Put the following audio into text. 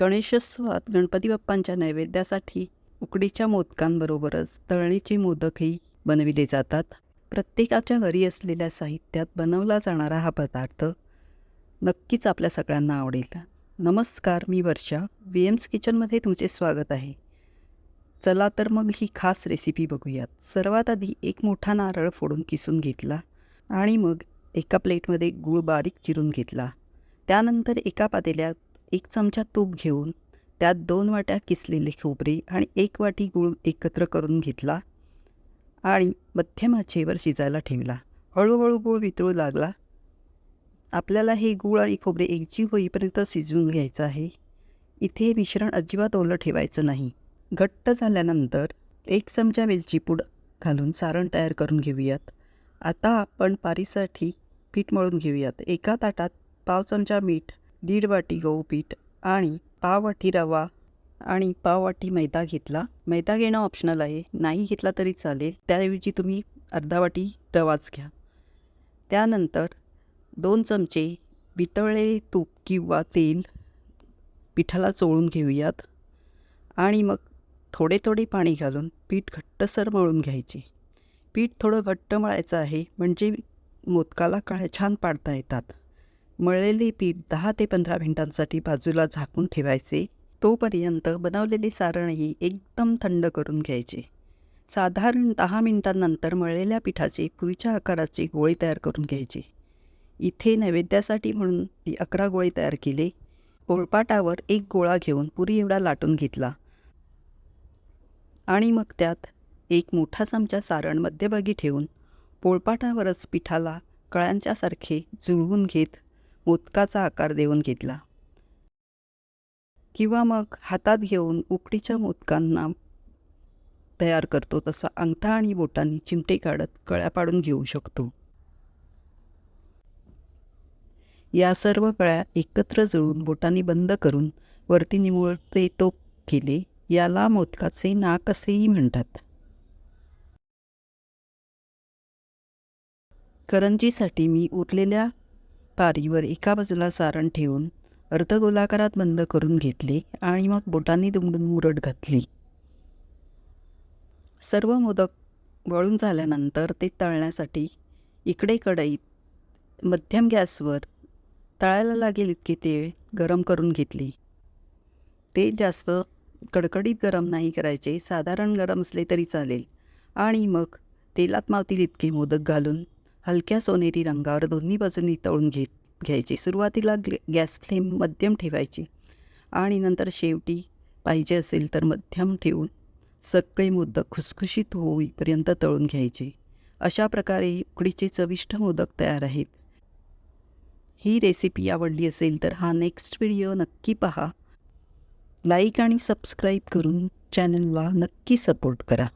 गणेशोत्सवात गणपती बाप्पांच्या नैवेद्यासाठी उकडीच्या मोदकांबरोबरच तळणीचे मोदकही बनविले जातात. प्रत्येकाच्या घरी असलेल्या साहित्यात बनवला जाणारा हा पदार्थ नक्कीच आपल्या सगळ्यांना आवडेल. नमस्कार मी वर्षा. व्ही एम्स किचनमध्ये तुमचे स्वागत आहे. चला तर मग ही खास रेसिपी बघूयात. सर्वात आधी एक मोठा नारळ फोडून किसून घेतला आणि मग एका प्लेटमध्ये गूळ बारीक चिरून घेतला. त्यानंतर एका पातेल्यात एक चमचा तूप घेऊन त्यात दोन वाट्या किसलेले खोबरे आणि एक वाटी गूळ एकत्र करून घेतला आणि मध्यम आचेवर शिजायला ठेवला. हळूहळू गूळ वितळू लागला. आपल्याला हे गूळ आणि खोबरे एकजीव होईपर्यंत शिजवून घ्यायचं आहे. इथे मिश्रण अजिबात ओलं ठेवायचं नाही. घट्ट झाल्यानंतर एक चमचा वेलची पूड घालून सारण तयार करून घेऊयात. आता आपण पारीसाठी पीठ मळून घेऊयात. एका ताटात पाव चमचा मीठ दीड वाटी गहू पीठ आणि पाव वाटी रवा आणि पाव वाटी मैदा घेतला. मैदा घेणं ऑप्शनल आहे. नाही घेतला तरी चालेल. त्याऐवजी तुम्ही अर्धा वाटी रवाच घ्या. त्यानंतर दोन चमचे वितळे तूप किंवा तेल पिठाला चोळून घेऊयात. आणि मग थोडे थोडे पाणी घालून पीठ घट्टसर मळून घ्यायचे. पीठ थोडं घट्ट मळायचं आहे. म्हणजे मोदकाला काळ्या छान पाडता येतात. मळलेले पीठ दहा ते पंधरा मिनिटांसाठी बाजूला झाकून ठेवायचे. तोपर्यंत बनवलेले सारणही एकदम थंड करून घ्यायचे. साधारण दहा मिनिटांनंतर मळलेल्या पिठाचे पुरीच्या आकाराचे गोळे तयार करून घ्यायचे. इथे नैवेद्यासाठी म्हणून ती अकरा गोळे तयार केले. पोळपाटावर एक गोळा घेऊन पुरी एवढा लाटून घेतला. आणि मग त्यात एक मोठा चमचा सारण मध्यभागी ठेवून पोळपाटावरच पिठाला कळ्यांच्यासारखे जुळवून घेत मोदकाचा आकार देऊन घेतला. किंवा मग हातात घेऊन उकडीच्या मोदकांना तयार करतो तसा अंगठा आणि बोटांनी चिमटे काढत कळ्या पाडून घेऊ शकतो. या सर्व कळ्या एकत्र जळून बोटांनी बंद करून वरती निमुळते टोप केले याला मोदकाचे नाक असेही म्हणतात. करंजीसाठी मी उरलेल्या पारीवर एका बाजूला सारण ठेवून अर्धगोलाकारात बंद करून घेतले आणि मग बोटांनी दुमडून मुरड घातली. सर्व मोदक वळून झाल्यानंतर ते तळण्यासाठी इकडे कढईत मध्यम गॅसवर तळायला लागेल इतके तेल गरम करून घेतले. तेल जास्त कडकडीत गरम नाही करायचे साधारण गरम असले तरी चालेल. आणि मग तेलात मावतील इतके मोदक घालून हलक्या सोनेरी रंगावर दोन्ही बाजूंनी तळून घेत घ्यायचे. सुरुवातीला ग्ले गॅस फ्लेम मध्यम ठेवायची आणि नंतर शेवटी पाहिजे असेल तर मध्यम ठेवून सगळे मोदक खुसखुशीत होईपर्यंत तळून घ्यायचे. अशा प्रकारे उकडीचे चविष्ट मोदक तयार आहेत. ही रेसिपी आवडली असेल तर हा नेक्स्ट व्हिडिओ नक्की पहा. लाईक आणि सबस्क्राईब करून चॅनलला नक्की सपोर्ट करा.